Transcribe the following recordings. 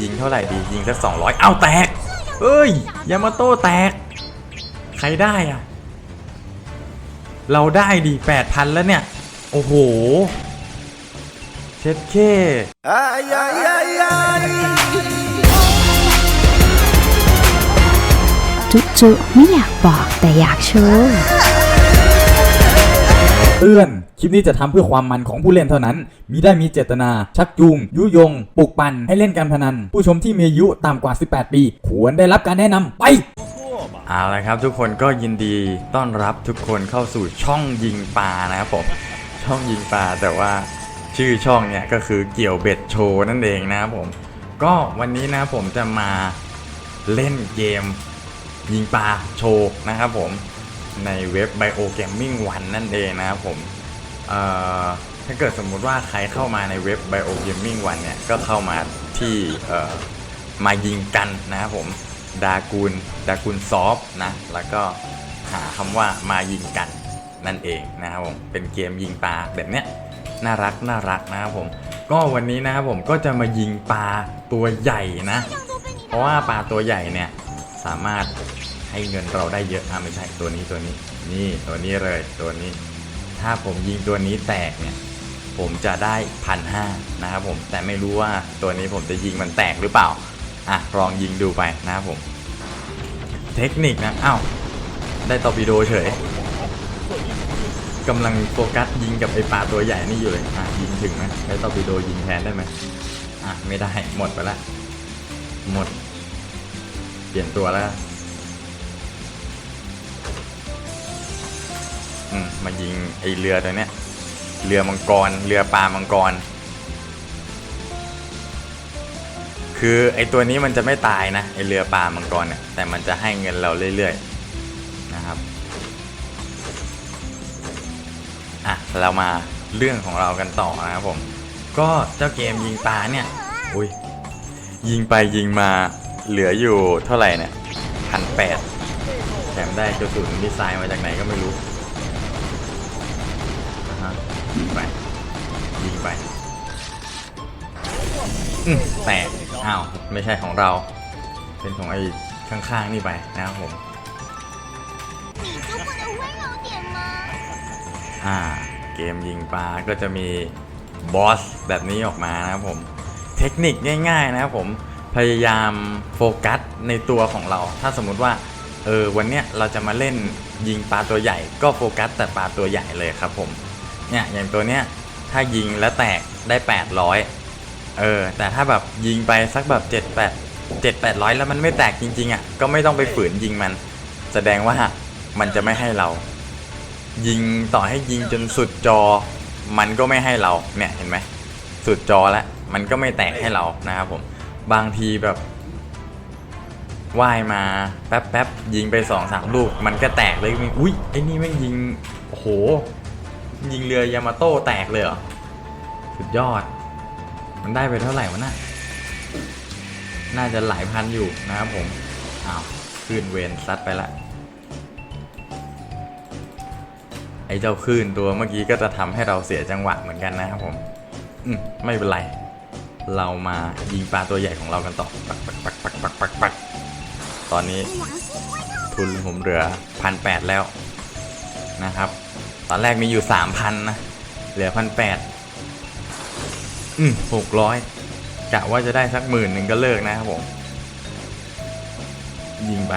ยิงเท่าไหร่ดียิงสักสองร้อยเอ้าแตก เอ้ยยามาโต้แตก ใครได้อะเราได้ดีแปดพันแล้วเนี่ย โอ้โหเช็ดเคจุจุไม่อยากบอกแต่อยากโชว์ เตือน คลิปนี้จะทำเพื่อความมันของผู้เล่นเท่านั้น มิได้มีเจตนา ชักจูง ยุยง ปลุกปั่นให้เล่นการพนัน ผู้ชมที่มีอายุต่ำกว่า 18 ปี ควรได้รับการแนะนำไปเอาละครับ ทุกคนก็ยินดีต้อนรับทุกคนเข้าสู่ช่องยิงปลานะครับผมช่องยิงปลาแต่ว่าชื่อช่องเนี่ยก็คือเกี่ยวเบ็ดโชว์นั่นเองนะครับผม ก็วันนี้นะผมจะมาเล่นเกมยิงปลาโชว์นะครับผม ในเว็บ Bio Gaming 1นั่นเองนะครับผมถ้าเกิดสมมุติว่าใครเข้ามาในเว็บ Bio Gaming 1เนี่ย ก็เข้ามาที่มายิงกันนะครับผมดากูลดากูลซอฟต์นะ แล้วก็หาคำว่ามายิงกันนั่นเองนะครับผมเป็นเกมยิงปลาแบบเนี้ยน่ารักน่ารักนะครับผม ก็วันนี้นะครับผมก็จะมายิงปลาตัวใหญ่นะ เพราะว่าปลาตัวใหญ่เนี่ยสามารถ ให้เงินเราได้เยอะอะไม่ใช่ตัวนี้ตัวนี้ นี่ตัวนี้เลยตัวนี้ ถ้าผมยิงตัวนี้แตกเนี่ยผมจะได้พันห้านะครับผมแต่ไม่รู้ว่าตัวนี้ผมจะยิงมันแตกหรือเปล่าอะลองยิงดูไปนะครับผม เทคนิคนะอ้าวได้ตอร์ปิโดเฉยกำลังโฟกัสยิงกับไอปลาตัวใหญ่นี่อยู่เลยอะยิงถึงไหมได้ตอร์ปิโดยิงแทนได้ไหมอะไม่ได้หมดไปละหมด เปลี่ยนตัวแล้ว มายิงไอเรือตัวเนี้ย เรือมังกร เรือปลามังกร คือไอตัวนี้มันจะไม่ตายนะไอเรือปลามังกรเนี่ย แต่มันจะให้เงินเราเรื่อยๆนะครับอะเรามาเรื่องของเรากันต่อนะครับผม ก็เจ้าเกมยิงปลาเนี่ยอุ้ยยิงไปยิงมาเหลืออยู่เท่าไหร่เนี่ยพันแปดแถมได้กระสุนดีไซน์มาจากไหนก็ไม่รู้ ไปยิงไปอืมแตกอ้าวไม่ใช่ของเรา เป็นของไอ้ข้างๆนี่ไปนะครับผมอ่า เกมยิงปลาก็จะมีบอสแบบนี้ออกมานะครับผม เทคนิคง่าย ๆ นะครับผมพยายามโฟกัสในตัวของเรา ถ้าสมมุติว่าเออวันเนี้ยเราจะมาเล่นยิงปลาตัวใหญ่ ก็โฟกัสแต่ปลาตัวใหญ่เลยครับผม เนี่ยอย่างตัวเนี้ยถ้ายิงแล้วแตกได้ 800 เออ แต่ถ้าแบบยิงไปสักแบบ 7 8 7 800 แล้วมันไม่แตกจริง ๆอะก็ไม่ต้องไปฝืนยิงมัน แสดงว่ามันจะไม่ให้เรา ยิงต่อให้ยิงจนสุดจอ มันก็ไม่ให้เราเนี่ยเห็นไหมสุดจอแล้วมันก็ไม่แตกให้เรานะครับผมบางทีแบบว่ายมาแป๊บแป๊บๆยิงไปสองสามลูก มันก็แตกเลยมีอุ้ยไอ้นี่ไม่ยิงโอ้โห ยิงเรือยามาโต้แตกเลยเหรอ สุดยอด มันได้ไปเท่าไหร่วะน่ะน่าจะหลายพันอยู่นะครับผม อ้าวคลื่นเวนซัดไปละ ไอ้เจ้าคลื่นตัวเมื่อกี้ก็จะทำให้เราเสียจังหวะเหมือนกันนะครับผม อืมไม่เป็นไร เรามายิงปลาตัวใหญ่ของเรากันต่อ ปักปักปักปักปักปักปักตอนนี้ทุนผมเหลือพันแปดแล้วนะครับ ตอนแรกมีอยู่สามพันนะ เหลือพันแปดอืมหกร้อยกะว่าจะได้สักหมื่นหนึ่งก็เลิกนะครับผม ยิงไป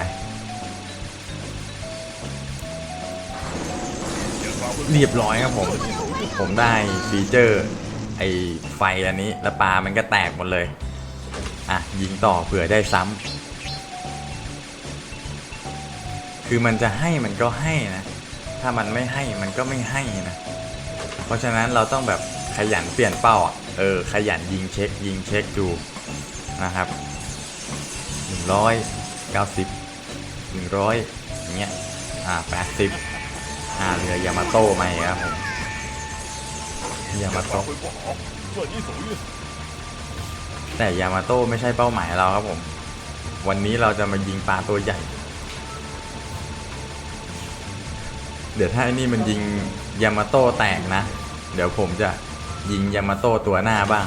เรียบร้อยครับผม ผมได้ฟีเจอร์ ไอไฟอันนี้แล้วปลามันก็แตกหมดเลย อะ ยิงต่อเผื่อได้ซ้ำคือมันจะให้มันก็ให้นะ ถ้ามันไม่ให้มันก็ไม่ให้นะ เพราะฉะนั้นเราต้องแบบขยันเปลี่ยนเป้าอะ เออ ขยันยิงเช็ค ยิงเช็คดูนะครับ 190 100อย่างเงี้ย อ่า 80 อ่า เรือยามาโต้มาอีกครับผมยามาโต้แต่ยามาโต้ไม่ใช่เป้าหมายเราครับผม วันนี้เราจะมายิงปลาตัวใหญ่ เดี๋ยวถ้าไอ้นี่มันยิงยามาโต้แตกนะ เดี๋ยวผมจะยิงยามาโต้ตัวหน้าบ้าง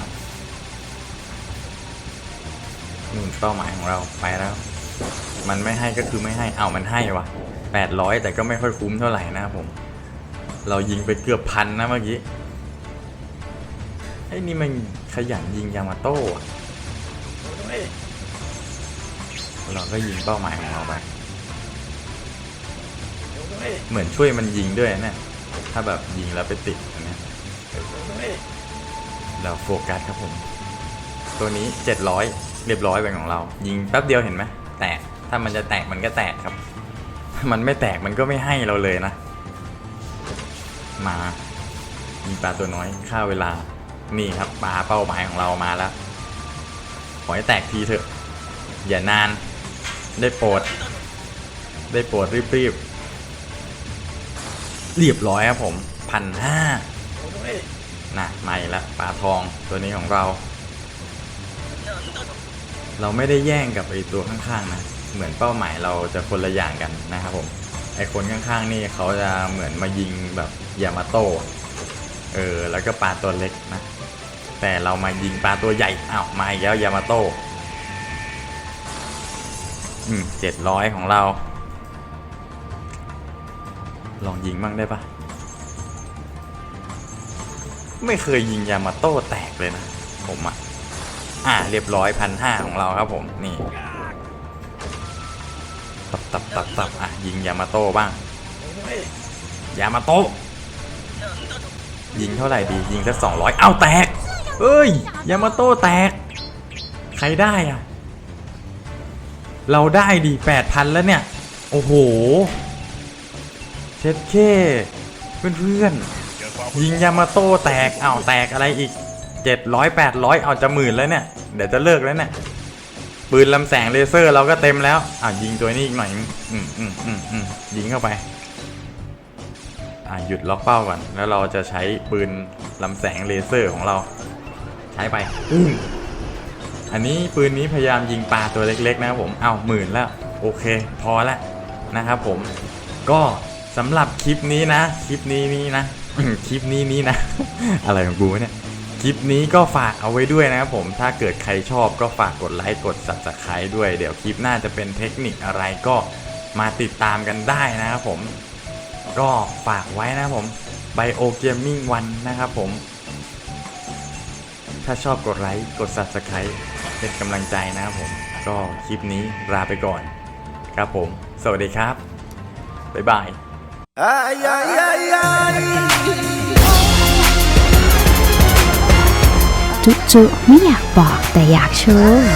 นู่นเป้าหมายของเราไปแล้ว มันไม่ให้ก็คือไม่ให้ เอามันให้วะแปดร้อยแต่ก็ไม่ค่อยคุ้มเท่าไหร่นะผม เรายิงไปเกือบพันนะเมื่อกี้ไอ้นี่มันขยันยิงยามาโต้เราก็ยิงเป้าหมายของเราไป เหมือนช่วยมันยิงด้วยนะเนี่ยถ้าแบบยิงแล้วไปติดอันเนี้ยเราโฟกัสครับผม ตัวนี้ 700 เรียบร้อยเป็นของเรา ยิงแป๊บเดียวเห็นไหมแตก ถ้ามันจะแตกมันก็แตกครับ ถ้ามันไม่แตกมันก็ไม่ให้เราเลยนะ มายิงปลาตัวน้อยฆ่าเวลา นี่ครับปลาเป้าหมายของเรามาแล้ว ขอให้แตกทีเถอะ อย่านาน ได้โปรด ได้โปรดรีบๆ เรียบร้อยครับผมพันห้านะไม่ละปลาทองตัวนี้ของเรา เราไม่ได้แย่งกับไอตัวข้างๆนะเหมือนเป้าหมายเราจะคนละอย่างกันนะครับผมไอคนข้างๆนี่เขาจะเหมือนมายิงแบบยามาโต้อะเออแล้วก็ปลาตัวเล็กนะ แต่เรามายิงปลาตัวใหญ่อ้าวมาอีกแล้วยามาโต้อืมเจ็ดร้อยของเรา ลองยิงบ้างได้ปะไม่เคยยิงยามาโต้แตกเลยนะ ผมอะ อ่าเรียบร้อยพันห้าของเราครับผมนี่ ตับตับตับตับอะยิงยามาโต้บ้างยามาโต้ยิงเท่าไหร่ดียิงสักสองร้อยเอาแตกเอ้ยยามาโต้แตก ใครได้อะ เราได้ดีแปดพันแล้วเนี่ย โอ้โห เช็ดเคเพื่อนเพื่อนๆยิงยามาโต้แตกอ้าวแตกอะไรอีกเจ็ดร้อยแปดร้อยเอาจะหมื่นแล้วเนี่ย เดี๋ยวจะเลิกแล้วเนี่ยปืนลำแสงเลเซอร์เราก็เต็มแล้วอะยิงตัวนี้อีกหน่อยอืมอืมอืมอืมยิงเข้าไปอะหยุดล็อกเป้าก่อนแล้วเราจะใช้ปืนลำแสงเลเซอร์ของเรา ใช้ไปอืมอันนี้ปืนนี้พยายามยิงปลาตัวเล็ก ๆ นะครับผมอ้าวหมื่นแล้ว โอเค พอแล้วนะครับผมก็ สำหรับคลิปนี้นะ คลิปนี้นี้นะ คลิปนี้นี้นะ อะไรของกูเนี่ย คลิปนี้ก็ฝากเอาไว้ด้วยนะครับผม ถ้าเกิดใครชอบก็ฝากกดไลค์ กด subscribe ด้วย เดี๋ยวคลิปหน้าจะเป็นเทคนิคอะไรก็มาติดตามกันได้นะครับผม ก็ฝากไว้นะครับผม Bio Gaming 1นะครับผม ถ้าชอบกดไลค์ กด subscribe เป็นกำลังใจนะครับผม ก็คลิปนี้ลาไปก่อน ครับผม สวัสดีครับ บ๊ายบาย Ay, ay, ay, ay. จุจุไม่อยากบอกแต่อยากโชว์